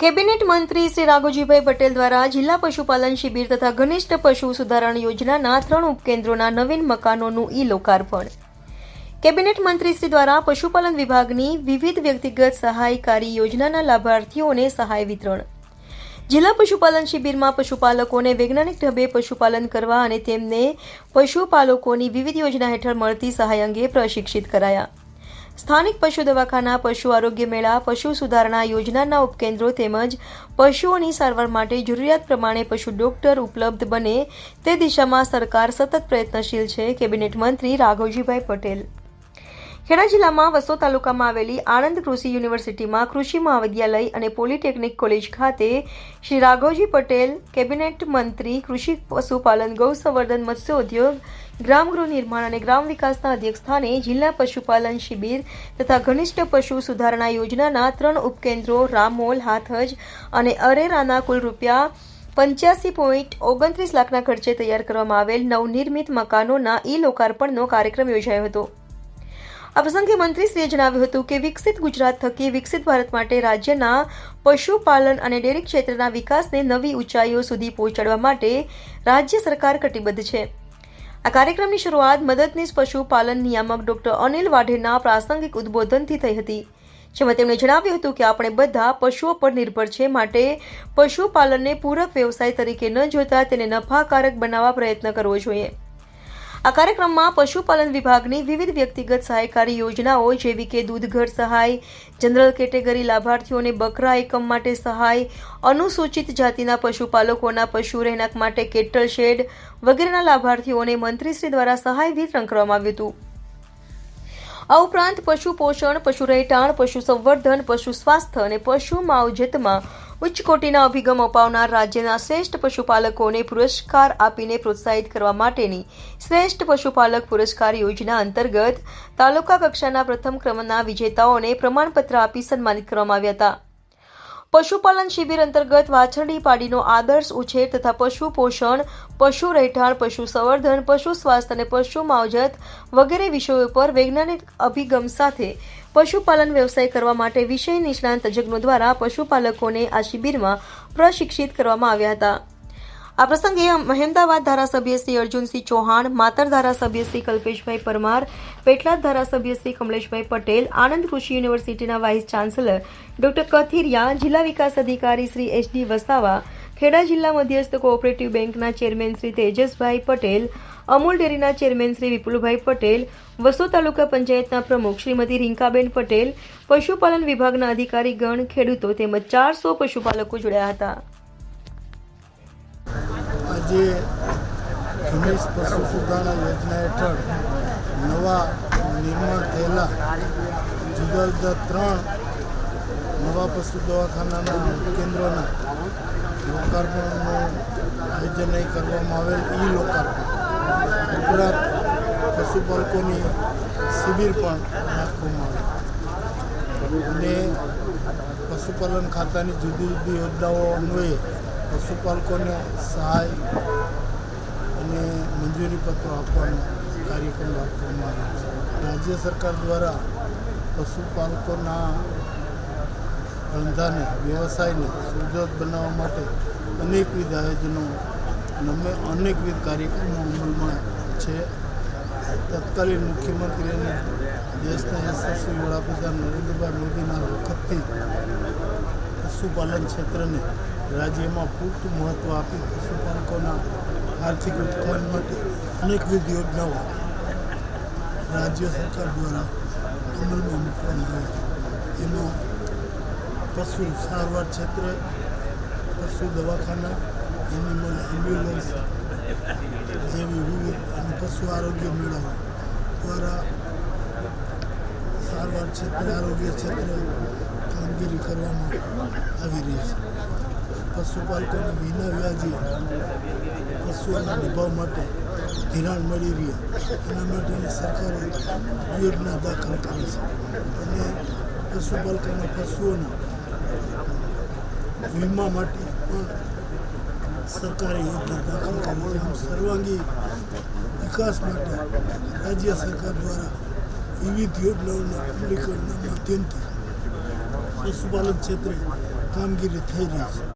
Cabinet મંત્રી શ્રી રાઘોજીભાઈ પટેલ દ્વારા જિલ્લા પશુપાલન શિબિર તથા ઘનિષ્ઠ પશુ સુધારણ યોજનાના ત્રણ ઉપકેન્દ્રોના નવીન મકાનોનું ઈ લોકાર્પણ. કેબિનેટ મંત્રી શ્રી દ્વારા પશુપાલન વિભાગની વિવિધ વ્યક્તિગત સહાયકારી યોજનાના લાભાર્થીઓને સહાય વિતરણ. જિલ્લા પશુપાલન શિબિરમાં પશુપાલકોને વૈજ્ઞાનિક ઢબે પશુપાલન કરવા અને તેમને પશુપાલકોની વિવિધ યોજના હેઠળ મળતી સહાય અંગે પ્રશિક્ષિત કરાયા. સ્થાનિક પશુ દવાખાના, પશુ આરોગ્ય મેળા, પશુ સુધારણા યોજનાના ઉપકેન્દ્રો તેમજ પશુઓની સારવાર માટે જરૂરિયાત પ્રમાણે પશુ ડોક્ટર ઉપલબ્ધ બને તે દિશામાં સરકાર સતત પ્રયત્નશીલ છે. કેબિનેટ મંત્રી રાઘવજીભાઈ પટેલ ખેડા જિલ્લામાં વસો તાલુકામાં આવેલી આણંદ કૃષિ યુનિવર્સિટીમાં કૃષિ મહાવિદ્યાલય અને પોલિટેકનિક કોલેજ ખાતે શ્રી રાઘવજી પટેલ, કેબિનેટ મંત્રી, કૃષિ પશુપાલન ગૌ સંવર્ધન મત્સ્ય ઉદ્યોગ ગ્રામ ગૃહ નિર્માણ અને ગ્રામ વિકાસના અધ્યક્ષસ્થાને જિલ્લા પશુપાલન શિબિર તથા ઘનિષ્ઠ પશુ સુધારણા યોજનાના ત્રણ ઉપકેન્દ્રો રામોલ, હાથજ અને અરેરાના કુલ રૂપિયા પંચ્યાસી પોઈન્ટ ઓગણત્રીસ લાખના ખર્ચે તૈયાર કરવામાં આવેલ નવનિર્મિત મકાનોના ઈ લોકાર્પણનો કાર્યક્રમ યોજાયો હતો. આ પ્રસંગે મંત્રીશ્રીએ જણાવ્યું હતું કે વિકસિત ગુજરાત થકી વિકસિત ભારત માટે રાજ્યના પશુપાલન અને ડેરી ક્ષેત્રના વિકાસને નવી ઊંચાઈઓ સુધી પહોંચાડવા માટે રાજ્ય સરકાર કટિબદ્ધ છે. આ કાર્યક્રમની શરૂઆત મદદનીશ પશુપાલન નિયામક ડોક્ટર અનિલ વાઢેરના પ્રાસંગિક ઉદ્બોધનથી થઈ હતી, જેમાં તેમણે જણાવ્યું હતું કે આપણે બધા પશુઓ પર નિર્ભર છે માટે પશુપાલનને પૂરક વ્યવસાય તરીકે ન જોતા તેને નફાકારક બનાવવા પ્રયત્ન કરવો જોઈએ. આ કાર્યક્રમમાં પશુપાલન વિભાગની વિવિધ વ્યક્તિગત સહાયકારી યોજનાઓ જેવી કે દૂધઘર સહાય, જનરલ કેટેગરી લાભાર્થીઓને બકરા એકમ માટે સહાય, અનુસૂચિત જાતિના પશુપાલકોના પશુ રહેણાંક માટે કેટલ શેડ વગેરેના લાભાર્થીઓને મંત્રીશ્રી દ્વારા સહાય વિતરણ કરવામાં આવ્યું હતું. આ ઉપરાંત પશુ પોષણ પશુ રહેઠાણ, પશુ સંવર્ધન, પશુ સ્વાસ્થ્ય અને પશુ માવજતમાં ઉચ્ચ કોટીના અભિગમ અપાવનાર રાજ્યના શ્રેષ્ઠ પશુપાલકોને પુરસ્કાર આપીને પ્રોત્સાહિત કરવા માટેની શ્રેષ્ઠ પશુપાલક પુરસ્કાર યોજના અંતર્ગત તાલુકા કક્ષાના પ્રથમ ક્રમના વિજેતાઓને પ્રમાણપત્ર આપી સન્માનિત કરવામાં આવ્યા હતા. પશુપાલન શિબિર અંતર્ગત વાછરડી પાડીનો આદર્શ ઉછેર તથા પશુ પોષણ પશુ રહેઠાણ, પશુ સંવર્ધન, પશુ સ્વાસ્થ્ય અને પશુ માવજત વગેરે વિષયો પર વૈજ્ઞાનિક અભિગમ સાથે પશુપાલન વ્યવસાય કરવા માટે વિષય નિષ્ણાંત તજજ્ઞો દ્વારા પશુપાલકોને આ શિબિરમાં પ્રશિક્ષિત કરવામાં આવ્યા હતા. આ પ્રસંગે મહેમદાવાદ ધારાસભ્ય શ્રી અર્જુનસિંહ ચૌહાણ, માતર ધારાસભ્ય શ્રી કલ્પેશભાઈ પરમાર, પેટલાદ ધારાસભ્ય શ્રી કમલેશભાઈ પટેલ, આણંદ કૃષિ યુનિવર્સિટીના વાઇસ ચાન્સેલર ડોક્ટર કથિરિયા, જિલ્લા વિકાસ અધિકારી શ્રી એચડી વસાવા, ખેડા જિલ્લા મધ્યસ્થ કોઓપરેટિવ બેંકના ચેરમેન શ્રી તેજસભાઈ પટેલ અમૂલ ડેરીના ચેરમેન શ્રી વિપુલભાઈ પટેલ, વસો તાલુકા પંચાયતના પ્રમુખ શ્રીમતી રિંકાબેન પટેલ, પશુપાલન વિભાગના અધિકારીગણ ખેડૂતો તેમજ ચારસો પશુપાલકો જોડાયા હતા. આજે ગણેશ પશુ સુધારણા યોજના હેઠળ નવા નિર્માણ થયેલા જુદા જુદા ત્રણ નવા પશુ દવાખાનાના કેન્દ્રોના લોકાર્પણનું આયોજન કરવામાં આવેલ ઈ લોકાર્પણ. ઉપરાંત પશુપાલકોની શિબિર પણ રાખવામાં આવી અને પશુપાલન ખાતાની જુદી જુદી યોજનાઓ અન્વયે પશુપાલકોને સહાય અને મંજૂરી પત્રો આપવાનો કાર્યક્રમ રાખવામાં આવ્યો છે. રાજ્ય સરકાર દ્વારા પશુપાલકોના ધંધાને, વ્યવસાયને સુદૃઢ બનાવવા માટે અનેકવિધ આયોજનો અને અમે અનેકવિધ કાર્યક્રમો અમલમાં છે. તત્કાલીન મુખ્યમંત્રી અને દેશના યશસ્વી વડાપ્રધાન નરેન્દ્રભાઈ મોદીના વખતથી પશુપાલન ક્ષેત્રને રાજ્યમાં પૂરતું મહત્ત્વ આપી પશુપાલકોના આર્થિક ઉત્થાન માટે અનેકવિધ યોજનાઓ રાજ્ય સરકાર દ્વારા અમલમાં મૂકવામાં આવી. એમાં પશુ સારવાર ક્ષેત્રે, પશુ દવાખાના એમ્બ્યુલન્સ જેવી વિવિધ અને પશુ આરોગ્ય મેળાઓ દ્વારા સારવાર ક્ષેત્રે આરોગ્ય ક્ષેત્રે કામગીરી કરવામાં આવી રહી છે. પશુપાલકોને વિના વ્યાજે પશુઓના નિભાવ માટે ધિરાણ મળી રહે એના માટેની સરકારે યોજના દાખલ કરી છે અને પશુપાલકોના પશુઓના વીમા માટે પણ સરકારે યોજના દાખલ કરી સર્વાંગી વિકાસ માટે રાજ્ય સરકાર દ્વારા વિવિધ યોજનાઓના અમલીકરણના માધ્યમથી પશુપાલન ક્ષેત્રે કામગીરી થઈ રહી છે.